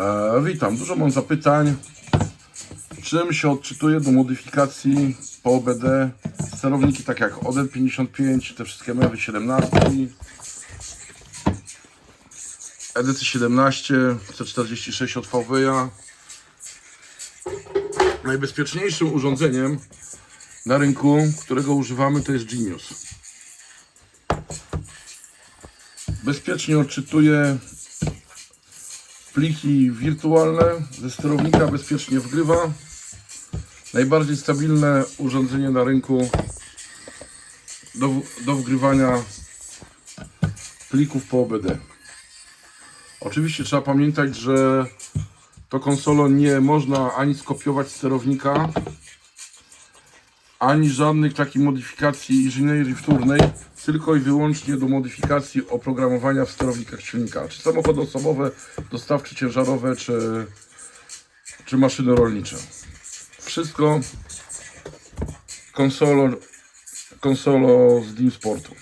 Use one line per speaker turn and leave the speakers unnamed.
E, witam, dużo mam zapytań. Czym się odczytuje do modyfikacji po OBD sterowniki takie jak ODEN 55, te wszystkie mewy 17, edycji 17, C46 od VWA. Najbezpieczniejszym urządzeniem na rynku, którego używamy, to jest Genius. Bezpiecznie odczytuje pliki wirtualne ze sterownika, bezpiecznie wgrywa. Najbardziej stabilne urządzenie na rynku do, do wgrywania plików po OBD. Oczywiście trzeba pamiętać, że to konsolą nie można ani skopiować sterownika, ani żadnych takich modyfikacji inżynierii wtórnej, tylko i wyłącznie do modyfikacji oprogramowania w sterownikach silnika, czy samochody osobowe, dostawcze ciężarowe, czy, czy maszyny rolnicze. Wszystko konsolo, konsolo z Steam Sportu.